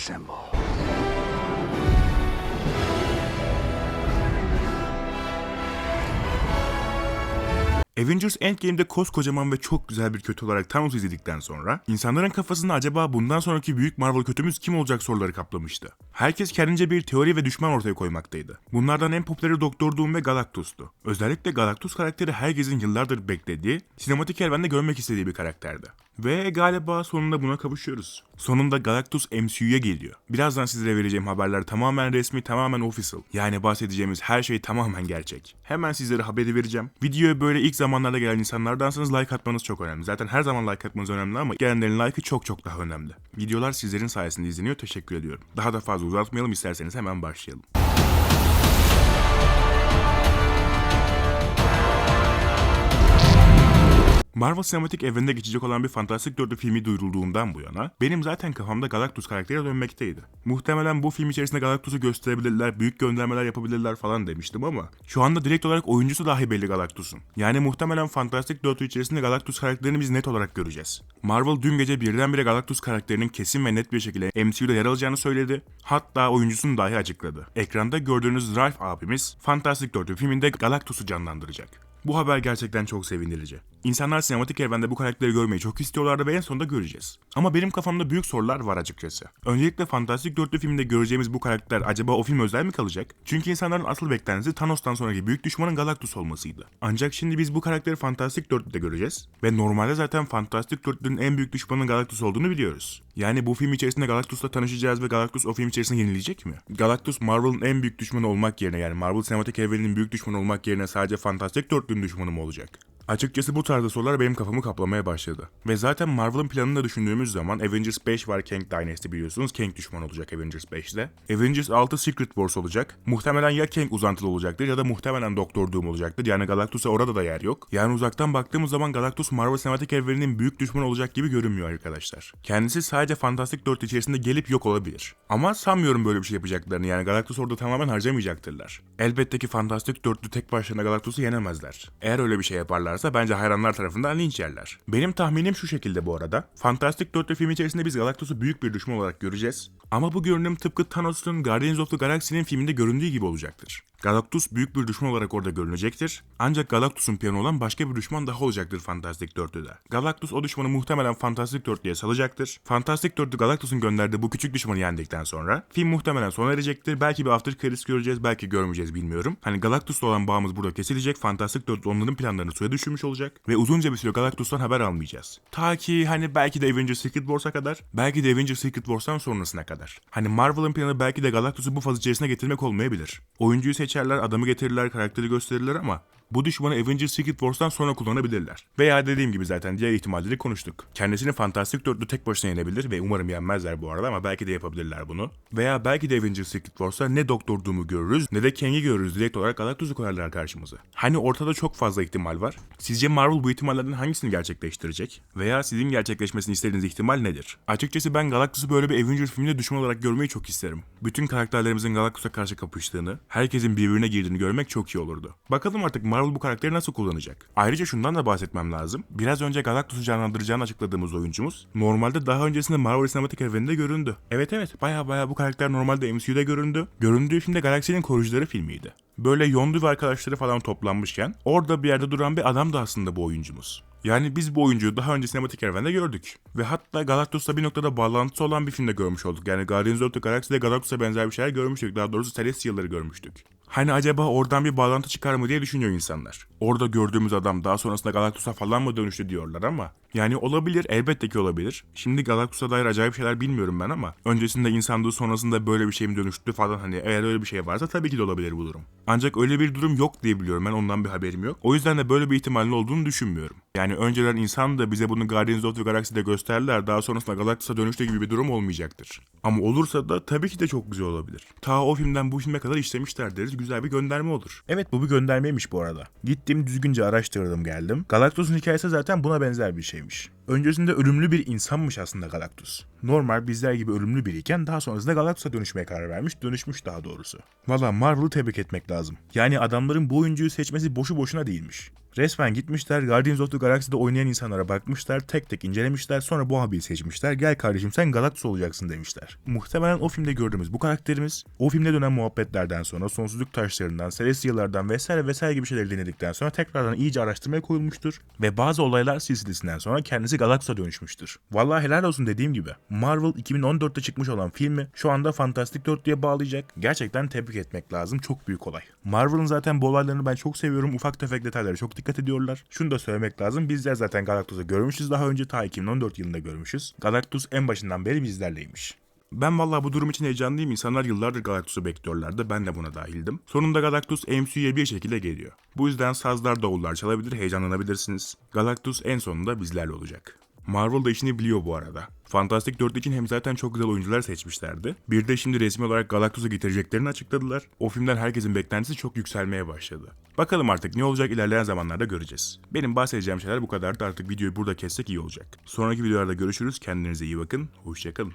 symbol. Avengers Endgame'de koskocaman ve çok güzel bir kötü olarak Thanos'u izledikten sonra insanların kafasında acaba bundan sonraki büyük Marvel kötümüz kim olacak soruları kaplamıştı. Herkes kendince bir teori ve düşman ortaya koymaktaydı. Bunlardan en popüleri Doktor Doom ve Galactus'tu. Özellikle Galactus karakteri herkesin yıllardır beklediği, sinematik evrende görmek istediği bir karakterdi. Ve galiba sonunda buna kavuşuyoruz. Sonunda Galactus MCU'ya geliyor. Birazdan sizlere vereceğim haberler tamamen resmi, tamamen official. Yani bahsedeceğimiz her şey tamamen gerçek. Hemen sizlere haberi vereceğim. Videoya böyle ilk zamanlarda gelen insanlardansanız like atmanız çok önemli. Zaten her zaman like atmanız önemli ama gelenlerin like'ı çok çok daha önemli. Videolar sizlerin sayesinde izleniyor. Teşekkür ediyorum. Daha da fazla uzatmayalım isterseniz hemen başlayalım. Marvel sinematik evrende geçecek olan bir Fantastic Dörtlü filmi duyurulduğundan bu yana benim zaten kafamda Galactus karakteri dönmekteydi. Muhtemelen bu film içerisinde Galactus'u gösterebilirler, büyük göndermeler yapabilirler falan demiştim ama şu anda direkt olarak oyuncusu dahi belli Galactus'un. Yani muhtemelen Fantastic Dörtlü içerisinde Galactus karakterini biz net olarak göreceğiz. Marvel dün gece birdenbire Galactus karakterinin kesin ve net bir şekilde MCU'da yer alacağını söyledi. Hatta oyuncusunu dahi açıkladı. Ekranda gördüğünüz Ralph abimiz Fantastic Dörtlü filminde Galactus'u canlandıracak. Bu haber gerçekten çok sevindirici. İnsanlar sinematik evrende bu karakteri görmeyi çok istiyorlardı ve en sonunda göreceğiz. Ama benim kafamda büyük sorular var açıkçası. Öncelikle Fantastic Dörtlü filminde göreceğimiz bu karakter acaba o film özel mi kalacak? Çünkü insanların asıl beklentisi Thanos'tan sonraki büyük düşmanın Galactus olmasıydı. Ancak şimdi biz bu karakteri Fantastic Dörtlü'de göreceğiz. Ve normalde zaten Fantastic Dörtlü'nün en büyük düşmanın Galactus olduğunu biliyoruz. Yani bu film içerisinde Galactus'la tanışacağız ve Galactus o film içerisinde yenilecek mi? Galactus Marvel'ın en büyük düşmanı olmak yerine yani Marvel sinematik evreninin büyük düşmanı olmak yerine sadece Fantastic Dörtlü'nün düşmanı mı olacak? Açıkçası bu tarzda sorular benim kafamı kaplamaya başladı. Ve zaten Marvel'ın planını da düşündüğümüz zaman Avengers 5 var Kang Dynasty biliyorsunuz. Kang düşman olacak Avengers 5'te. Avengers 6 Secret Wars olacak. Muhtemelen ya Kang uzantılı olacaktır ya da muhtemelen Doktor Doom olacaktır. Yani Galactus'a orada da yer yok. Yani uzaktan baktığımız zaman Galactus Marvel sinematik evreninin büyük düşmanı olacak gibi görünmüyor arkadaşlar. Kendisi sadece Fantastic 4 içerisinde gelip yok olabilir. Ama sanmıyorum böyle bir şey yapacaklarını. Yani Galactus orada tamamen harcamayacaktırlar. Elbette ki Fantastic 4'lü tek başına Galactus'u yenemezler. Eğer öyle bir şey yaparlarsa bence hayranlar tarafından linç yerler. Benim tahminim şu şekilde bu arada. Fantastic 4'lü film içerisinde biz Galactus'u büyük bir düşman olarak göreceğiz. Ama bu görünüm tıpkı Thanos'un Guardians of the Galaxy'nin filminde göründüğü gibi olacaktır. Galactus büyük bir düşman olarak orada görünecektir. Ancak Galactus'un planı olan başka bir düşman daha olacaktır Fantastic 4'lüde. Galactus o düşmanı muhtemelen Fantastic 4'lüye salacaktır. Fantastic 4'lü Galactus'un gönderdiği bu küçük düşmanı yendikten sonra film muhtemelen sona erecektir. Belki bir after credits göreceğiz, belki görmeyeceğiz bilmiyorum. Hani Galactus'la olan bağımız burada kesilecek. Fantastic 4 onların planlarını suya düşürmüş olacak ve uzunca bir süre Galactus'tan haber almayacağız. Ta ki hani belki de Avengers Secret Wars'a kadar, belki de Avengers Secret Wars'tan sonrasına kadar. Hani Marvel'ın planı belki de Galactus'u bu faz içerisine getirmek olmayabilir. Oyuncuyu seçerler, adamı getirirler, karakteri gösterirler ama bu düşmanı Avengers Secret Wars'tan sonra kullanabilirler. Veya dediğim gibi zaten diğer ihtimalleri konuştuk. Kendisini Fantastic Dörtlü tek başına yenebilir ve umarım yenmezler bu arada ama belki de yapabilirler bunu. Veya belki de Avengers Secret Wars'ta ne Doktor Doom'u görürüz ne de Kang'i görürüz direkt olarak Galactus'u koyarlar karşımıza. Hani ortada çok fazla ihtimal var. Sizce Marvel bu ihtimallerden hangisini gerçekleştirecek? Veya sizin gerçekleşmesini istediğiniz ihtimal nedir? Açıkçası ben Galactus'u böyle bir Avengers filminde düşman olarak görmeyi çok isterim. Bütün karakterlerimizin Galactus'a karşı kapıştığını, herkesin birbirine girdiğini görmek çok iyi olurdu. Bakalım artık Marvel bu karakteri nasıl kullanacak? Ayrıca şundan da bahsetmem lazım. Biraz önce Galactus'u canlandıracağını açıkladığımız oyuncumuz normalde daha öncesinde Marvel sinematik evreninde göründü. Evet evet baya baya bu karakter normalde MCU'da göründü. Göründüğü filmde Galaksinin Koruyucuları filmiydi. Böyle Yondu ve arkadaşları falan toplanmışken orada bir yerde duran bir adam da aslında bu oyuncumuz. Yani biz bu oyuncuyu daha önce sinematik evrende gördük. Ve hatta Galactus'la bir noktada bağlantısı olan bir filmde görmüş olduk. Yani Guardians of the Galaxy'de Galactus'a benzer bir şeyler görmüştük. Daha doğrusu Celestial'ları görmüştük. Hani acaba oradan bir bağlantı çıkar mı diye düşünüyor insanlar. Orada gördüğümüz adam daha sonrasında Galactus'a falan mı dönüştü diyorlar ama. Yani olabilir, elbette ki olabilir. Şimdi Galactus'a dair acayip şeyler bilmiyorum ben ama öncesinde insanlığı sonrasında böyle bir şey mi dönüştü falan hani eğer öyle bir şey varsa tabii ki de olabilir bu durum. Ancak öyle bir durum yok diye biliyorum ben ondan bir haberim yok. O yüzden de böyle bir ihtimalin olduğunu düşünmüyorum. Yani önceden insan da bize bunu Guardians of the Galaxy'de gösterdiler daha sonrasında Galactus'a dönüştü gibi bir durum olmayacaktır. Ama olursa da tabii ki de çok güzel olabilir. Ta o filmden bu filme kadar işlemişler deriz güzel bir gönderme olur. Evet bu bir göndermeymiş bu arada. Gittim düzgünce araştırdım geldim. Galactus'un hikayesi zaten buna benzer bir şeymiş. Öncesinde ölümlü bir insanmış aslında Galactus. Normal bizler gibi ölümlü biriyken daha sonrasında Galactus'a dönüşmeye karar vermiş, dönüşmüş daha doğrusu. Valla Marvel'ı tebrik etmek lazım. Yani adamların bu oyuncuyu seçmesi boşu boşuna değilmiş. Resmen gitmişler Guardians of the Galaxy'de oynayan insanlara bakmışlar, tek tek incelemişler, sonra bu abiyi seçmişler. Gel kardeşim sen Galactus olacaksın demişler. Muhtemelen o filmde gördüğümüz bu karakterimiz, o filmde dönen muhabbetlerden sonra sonsuzluk taşlarından, Celestial'lardan vesaire vesaire gibi şeyleri denedikten sonra tekrardan iyice araştırmaya koyulmuştur. Ve bazı olaylar silsilesinden sonra kendisi Galactus'a dönüşmüştür. Vallahi helal olsun dediğim gibi. Marvel 2014'te çıkmış olan filmi şu anda Fantastic 4 diye bağlayacak. Gerçekten tebrik etmek lazım. Çok büyük olay. Marvel'ın zaten bu olaylarını ben çok seviyorum. Ufak tefek detaylara çok dikkat ediyorlar. Şunu da söylemek lazım. Bizler zaten Galactus'u görmüşüz daha önce. Ta 2014 yılında görmüşüz. Galactus en başından beri bizlerleymiş. Ben vallahi bu durum için heyecanlıyım. İnsanlar yıllardır Galactus'u bekliyorlardı. Ben de buna dahildim. Sonunda Galactus MCU'ye bir şekilde geliyor. Bu yüzden sazlar davullar çalabilir, heyecanlanabilirsiniz. Galactus en sonunda bizlerle olacak. Marvel da işini biliyor bu arada. Fantastic 4 için hem zaten çok güzel oyuncular seçmişlerdi. Bir de şimdi resmi olarak Galactus'u getireceklerini açıkladılar. O filmden herkesin beklentisi çok yükselmeye başladı. Bakalım artık ne olacak ilerleyen zamanlarda göreceğiz. Benim bahsedeceğim şeyler bu kadardı artık videoyu burada kessek iyi olacak. Sonraki videolarda görüşürüz. Kendinize iyi bakın. Hoşçakalın.